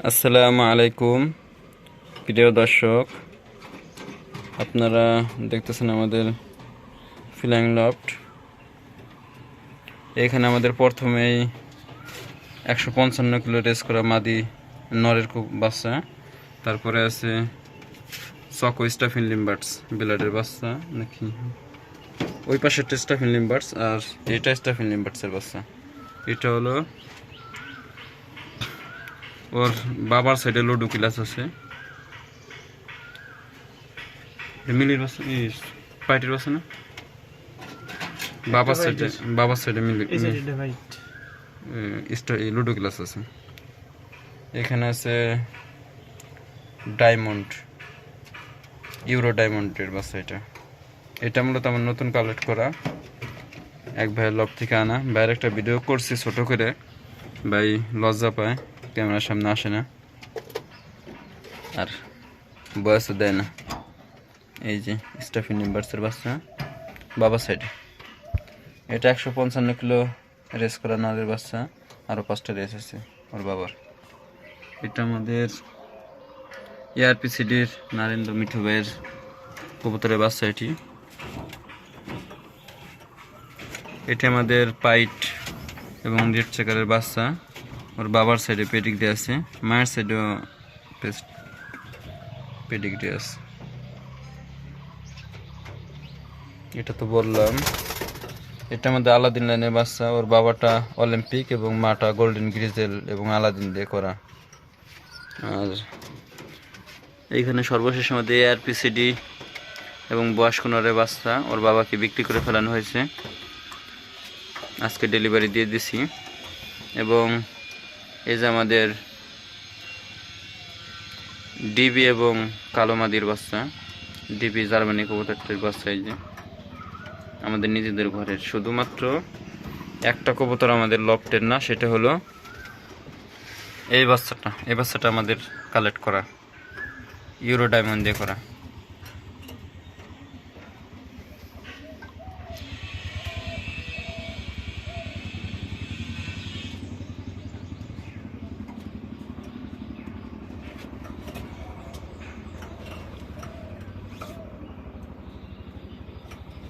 আসসালামু আলাইকুম, প্রিয় দর্শক। আপনারা দেখতেছেন আমাদের ফিলাইং লফট এখানে আমাদের প্রথমেই একশো পঞ্চান্ন কিলো রেস করা মাদি নরের বাচ্চা। তারপরে আছে চকো স্টাফিন লিম্বার্টস বিলাডের বাচ্চা, নাকি? ওই পাশেরটা স্টাফিন লিম্বার্টস আর এটা স্টাফিন লিম্বার্টসের বাচ্চা। এটা হলো ওর বাবার সাইডে লুডো ক্লাস আছে। মিলির বাসা পাইটির বাসা না? বাবার সাইডে বাবার সাইডে মিলি লুডো ক্লাস আছে। এখানে আছে ডায়মন্ড ইউরো ডায়মন্ডের বাসা এটা। এটা মূলত আমার নতুন কালেক্ট করা। এক ভাইয়ের লব থেকে আনা। ভাইয়ের একটা ভিডিও করছি ছোট করে। ভাই লজ্জা পায়। ক্যামেরার সামনে আসে না। আর বয়সও দেয় না। এই যে স্টাফিন নিম্বার্সের বাচ্চা বাবার সাইডে। এটা একশো পঞ্চান্ন কিলো রেস করা নারের বাচ্চা আরও পাঁচটা রেস আছে ওর বাবার। এটা আমাদের এআরপিসিডির নারেন্দ্র মিঠু ভাইয়ের কবুতরের বাচ্চা এটি। এটি আমাদের পাইট এবং রেড চেকারের বাচ্চা। ওর বাবার সাইডে পেডিগ্রি আছে, মায়ের সাইডেও পেডিগ্রি আছে। এটা তো বললাম। এটা আমাদের আলাদিন লাইনের বাচ্চা, ওর বাবাটা অলিম্পিক এবং মাটা গোল্ডেন গ্রিজেল এবং আলাদিন দিয়ে করা। আর এইখানে সর্বশেষ আমাদের এআরপিসিডি এবং বয়স্ক নরের বাচ্চা, ওর বাবাকে বিক্রি করে ফেলানো হয়েছে। আজকে ডেলিভারি দিয়ে দিছি। এবং এই যে আমাদের ডিবি এবং কালো মাদির বাচ্চা। ডিবি জার্মানি কবুতরটির বাচ্চা এই যে। আমাদের নিজেদের ঘরের শুধুমাত্র একটা কবুতর আমাদের লফটের না, সেটা হলো এই বাচ্চাটা। এই বাচ্চাটা আমাদের কালেক্ট করা ইউরো ডায়মন্ড দিয়ে করা।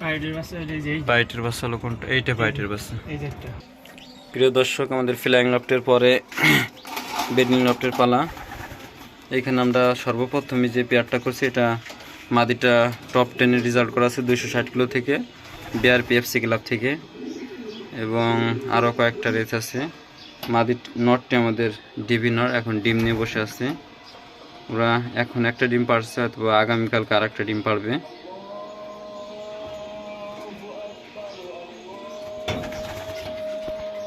এই যে বাইটের বাচ্চা হলো কোনটা? এইটা বাইটের বাচ্চা এই যে একটা। প্রিয় দর্শক আমাদের ফ্লাইং লফটের পরে বেডিং লফটের পালা। এখানে আমরা সর্বপ্রথমে যে পেয়ারটা করছি এটা মাদিটা টপ টেনের রেজাল্ট করা আছে দুইশো ষাট কিলো থেকে বিআরপিএফসি ক্লাব থেকে। এবং আরও কয়েকটা রেস আছে। মাদি নটটি আমাদের ডিবি নট এখন ডিম নিয়ে বসে আছে। ওরা এখন একটা ডিম পারছে অথবা আগামীকালকে আর একটা ডিম পারবে।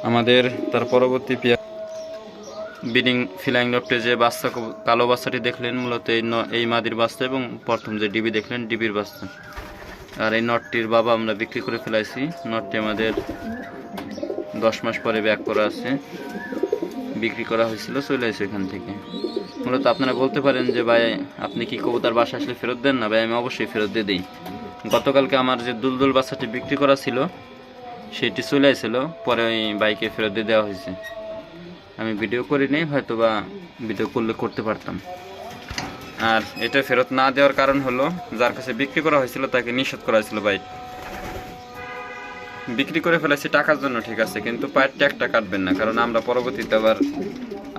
আমাদের তার পরবর্তী পেয়ার বিডিং ফিলাইং লফটে যে বাচ্চা কালো বাচ্চাটি দেখলেন, মূলত এই এই মাদির বাচ্চা এবং প্রথম যে ডিবি দেখলেন, ডিবির বাচ্চা। আর এই নটটির বাবা আমরা বিক্রি করে ফেলাইছি। নটটি আমাদের দশ মাস পরে ব্যাক করা আছে। বিক্রি করা হয়েছিল, চলে আসে এখান থেকে। মূলত আপনারা বলতে পারেন যে, ভাই, আপনি কি কবুতার বাসা আসলে ফেরত দেন না? ভাই, আমি অবশ্যই ফেরত দিয়ে দিই। গতকালকে আমার যে দুলদুল বাচ্চাটি বিক্রি করা ছিল সেটি চলে আসছিল, পরে ওই বাইকে ফেরত দিয়ে দেওয়া হয়েছে। আমি ভিডিও করিনি হয়তো বা ভিডিও করলে করতে পারতাম। আর এটা ফেরত না দেওয়ার কারণ হলো, যার কাছে বিক্রি করা হয়েছিল তাকে নিষেধ করা হয়েছিল বাইক। বিক্রি করে ফেলেছি টাকার জন্য, ঠিক আছে, কিন্তু পায়ের ট্যাগটা কাটবেন না, কারণ আমরা পরবর্তীতে আবার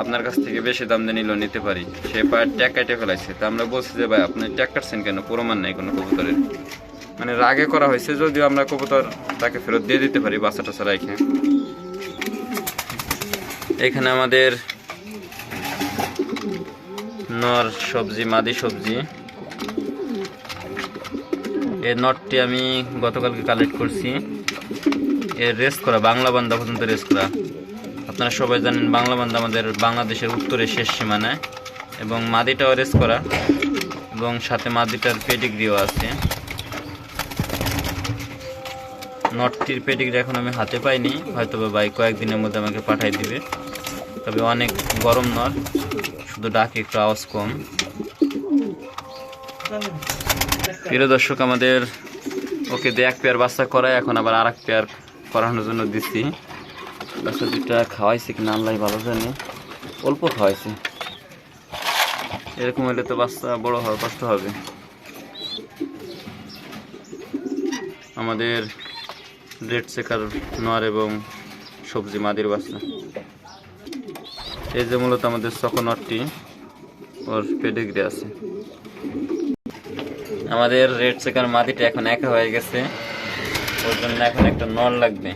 আপনার কাছ থেকে বেশি দাম দিয়ে নিলেও নিতে পারি। সে পায়ের ট্যাগ কেটে ফেলাইছে। তা আমরা বলছি যে, ভাই, আপনি ট্যাগ কাটছেন কেন? প্রমাণ নাই কোনো কবুতরের। মানে রাগে করা হয়েছে, যদিও আমরা কবুতর তাকে ফেরত দিয়ে দিতে পারি বাচ্চা টাচ্চা রাখে। এখানে আমাদের নর সবজি, মাদি সবজি। এই নটটি আমি গতকালকে কালেক্ট করছি। এর রেস্ট করা, বাংলা বান্দা পর্যন্ত রেস্ট করা। আপনারা সবাই জানেন বাংলা বান্দা আমাদের বাংলাদেশের উত্তরে শেষ সীমানায়। এবং মাদিটাও রেস্ট করা, এবং সাথে মাদিটার পেডিগ্রিও আছে। নটটির পেডিগ্রি এখন আমি হাতে পাইনি হয়তো বা কয়েকদিনের মধ্যে আমাকে পাঠাই দিবে। তবে অনেক গরম নট শুধু ডাকে একটু আওয়াজ কম। প্রিয় দর্শক, আমাদের ওকে দিয়ে এক পেয়ার বাচ্চা করায় এখন আবার আর এক পেয়ার করানোর জন্য দিচ্ছি। বাচ্চা দুটা খাওয়াইছে কিনা আল্লাহ ভালো জানি। অল্প খাওয়াইছে। এরকম হলে তো বাচ্চা বড় হওয়া কষ্ট হবে। আমাদের রেড চেকার নর এবং সবজি মাদির বাচ্চা। এই যে মূলত আমাদের সকনটটি ওর পেডিগ্রি আছে। আমাদের রেড চেকার মাদিটা এখন একা হয়ে গেছে। ওর জন্য এখন একটা নর লাগবে।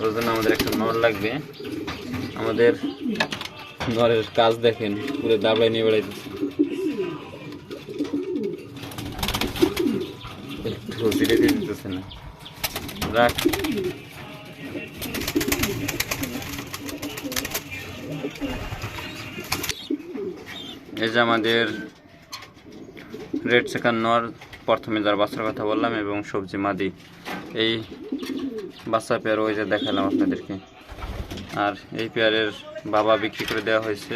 ওর জন্য আমাদের একটা নর লাগবে। আমাদের নরের কাজ দেখেন, পুরো দাবড়ায় নিয়ে বেড়াইতেছে। ধীরে ধীরে দিতেছে না রাখ এই যে আমাদের রেড সেকান্ড নর প্রথমে যার বাচ্চার কথা বললাম এবং সবজি মাদি এই বাচ্চা পেয়ার ওই যে দেখালাম আপনাদেরকে আর এই পেয়ারের বাবা বিক্রি করে দেওয়া হয়েছে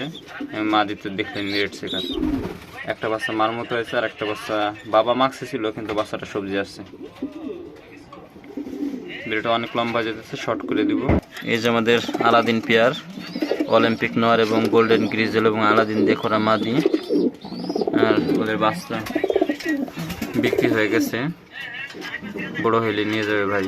মাদি তো দেখলেন রেড সেকার একটা বাচ্চা মার মতো হয়েছে আর একটা বাচ্চা বাবা মাক্সে ছিল, কিন্তু বাচ্চাটা সবজি আসছে। ভিডিওটা অনেক লম্বা যেতেছে শর্ট করে দিব। এই যে আমাদের আলাদিন পেয়ার, অলিম্পিক নোয়ার এবং গোল্ডেন গ্রিজেল এবং আলাদিন দেখোরা মাদি। আর ওদের বাচ্চা বিক্রি হয়ে গেছে। বড় হইলে নিয়ে যাবে ভাই।